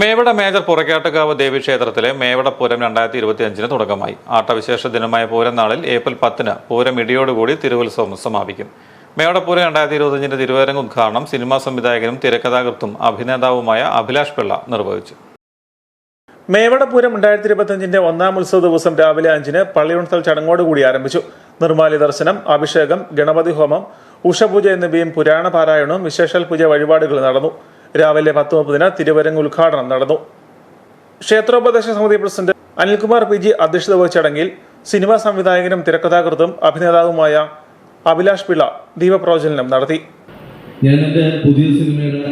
Mevada major പുറക്കാട്ടുകാവ് ദേവീക്ഷേത്രത്തിലെ Mevada Pooram രണ്ടായിരത്തി ഇരുപത്തിയഞ്ചിന് തുടക്കമായി. ആട്ടവിശേഷ ദിനമായ പൂരം നാളിൽ ഏപ്രിൽ പത്തിന് പൂരം ഇടിയോടുകൂടി തിരുവുത്സവം സമാപിക്കും. മേവടപൂരം രണ്ടായിരത്തി ഇരുപത്തിയഞ്ചിന്റെ തിരുവരങ്ങ് ഉദ്ഘാടനം സിനിമാ സംവിധായകനും തിരക്കഥാകൃത്തും അഭിനേതാവുമായ അഭിലാഷ് പിള്ള നിർവഹിച്ചു. മേവടപൂരം രണ്ടായിരത്തി ഇരുപത്തിയഞ്ചിന്റെ ഒന്നാം ഉത്സവ ദിവസം രാവിലെ അഞ്ചിന് പള്ളിയുണ്ടൽ ചടങ്ങോടുകൂടി ആരംഭിച്ചു. നിർമാലി ദർശനം അഭിഷേകം ഗണപതി ഹോമം ഉഷപൂജ എന്നിവയും പുരാണ പാരായണവും വിശേഷാൽ പൂജ വഴിപാടുകൾ നടന്നു. രാവിലെ പത്ത് മുപ്പതിന് തിരുവരങ്ങ് ഉദ്ഘാടനം നടന്നു. ക്ഷേത്രോപദേശ സമിതി പ്രസിഡന്റ് അനിൽകുമാർ പി ജി അധ്യക്ഷത വഹിച്ച ചടങ്ങിൽ സിനിമാ സംവിധായകനും തിരക്കഥാകൃത്തും അഭിനേതാവുമായ അഭിലാഷ് പിള്ള ദീപപ്രവചനം നടത്തി. ഞാൻ എന്റെ പുതിയ സിനിമയുടെ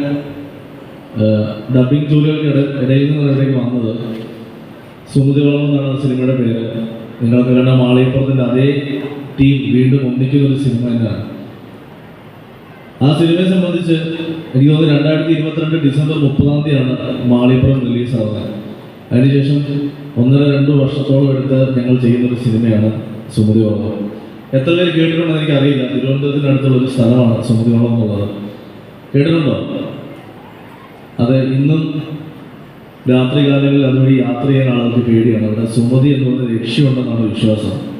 ഡബിംഗ് ജോലികൾക്ക് ഇട- ഇടയിൽ നിന്ന് ഇടയിലേക്ക് വന്നത് സുമതിവളം എന്നാണ് സിനിമയുടെ പേര്. നിങ്ങൾക്ക് കണ്ട മാളിയപ്പുറത്തിന്റെ അതേ ടീം വീണ്ടും ഒന്നിക്കുന്ന ഒരു സിനിമ തന്നെയാണ്. ആ സിനിമയെ സംബന്ധിച്ച് എനിക്ക് തോന്നുന്നു രണ്ടായിരത്തി ഇരുപത്തിരണ്ട് ഡിസംബർ മുപ്പതാം തീയതിയാണ് മാളിപ്പുറം റിലീസാവുന്നത് അതിനുശേഷം ഒന്നര രണ്ട് വർഷത്തോളം എടുത്ത് ഞങ്ങൾ ചെയ്യുന്നൊരു സിനിമയാണ് സുമതിവളം എത്ര പേര് കേട്ടിട്ടുണ്ടെന്ന് എനിക്കറിയില്ല. തിരുവനന്തപുരത്തിനടുത്തുള്ള ഒരു സ്ഥലമാണ് സുമതിവളം എന്നുള്ളത്. കേട്ടിട്ടുണ്ടോ? അത് ഇന്നും രാത്രി കാലങ്ങളിൽ അതുവഴി യാത്ര ചെയ്യാൻ ആളുകൾക്ക് പേടിയാണ്. അവിടെ സുമതി എന്ന് പറഞ്ഞ രക്ഷയുണ്ടെന്നാണ് വിശ്വാസം.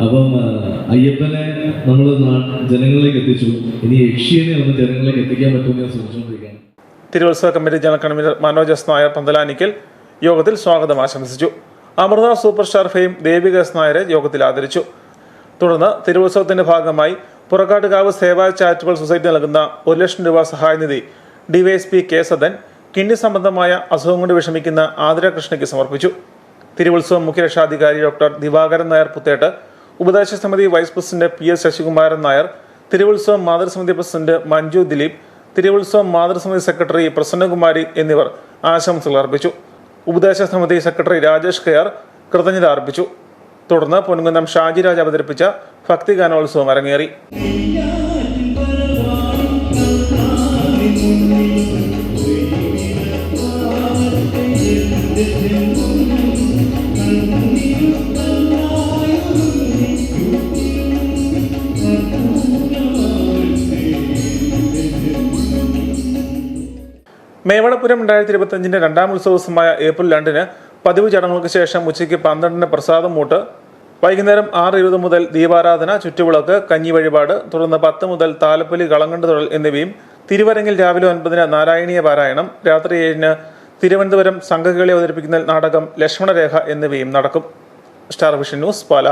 അപ്പം അയ്യപ്പനെ നമ്മൾ ജനങ്ങളിലേക്ക് എത്തിച്ചു. ഇനി യക്ഷിയനെ നമ്മൾ ജനങ്ങളിലേക്ക് എത്തിക്കാൻ പറ്റുമെന്ന് ഞാൻ ശ്രമിച്ചുകൊണ്ടിരിക്കുകയാണ് തിരുവത്സവ committee general convener Manoj S Nair Panthalanikkal യോഗത്തിൽ സ്വാഗതം ആശംസിച്ചു. Amrita super star fame Devika S നായരെ യോഗത്തിൽ ആദരിച്ചു. തുടർന്ന് തിരുവോത്സവത്തിന്റെ ഭാഗമായി പുറക്കാട്ടുകാവ് സേവാ ചാരിറ്റബിൾ സൊസൈറ്റി നൽകുന്ന ഒരു ലക്ഷം രൂപ സഹായനിധി ഡിവൈഎസ്പി കെ സദൻ കിഡ്നി സംബന്ധമായ അസുഖം കൊണ്ട് വിഷമിക്കുന്ന ആതിര കൃഷ്ണയ്ക്ക് സമർപ്പിച്ചു. തിരുവുത്സവം മുഖ്യരക്ഷാധികാരി ഡോക്ടർ ദിവാകരൻ നായർ പുത്തേട്ട് ഉപദേശക സമിതി vice president P S Sasikumaran Nair തിരുവുത്സവം മാതൃസമിതി പ്രസിഡന്റ് മഞ്ജു ദിലീപ് തിരുവുത്സവം മാതൃസമിതി സെക്രട്ടറി പ്രസന്നകുമാരി എന്നിവർ ആശംസകൾ അർപ്പിച്ചു. ഉപദേശ സമിതി സെക്രട്ടറി രാജേഷ് കെയർ കൃതജ്ഞത അർപ്പിച്ചു. തുടർന്ന് പൊൻകുന്നം ഷാജിരാജ് അവതരിപ്പിച്ച ഭക്തിഗാനോത്സവം അരങ്ങേറി. മേവടപുരം രണ്ടായിരത്തി ഇരുപത്തിയഞ്ചിന്റെ രണ്ടാം ഉത്സവ ദിവസമായ ഏപ്രിൽ രണ്ടിന് പതിവ് ചടങ്ങുകൾക്ക് ശേഷം ഉച്ചയ്ക്ക് പന്ത്രണ്ടിന് പ്രസാദം മൂട്ട് വൈകുന്നേരം ആറ് ഇരുപത് മുതൽ ദീപാരാധന ചുറ്റുവിളക്ക് കഞ്ഞി വഴിപാട് തുടർന്ന് പത്ത് മുതൽ താലപ്പൊലി കളങ്കണ്ട് തുടൽ എന്നിവയും തിരുവരങ്ങിൽ രാവിലെ ഒൻപതിന് നാരായണീയ പാരായണം രാത്രി ഏഴിന് തിരുവനന്തപുരം സംഘകളി അവതരിപ്പിക്കുന്ന നാടകം ലക്ഷ്മണരേഖ എന്നിവയും നടക്കും. Star vision news Pala.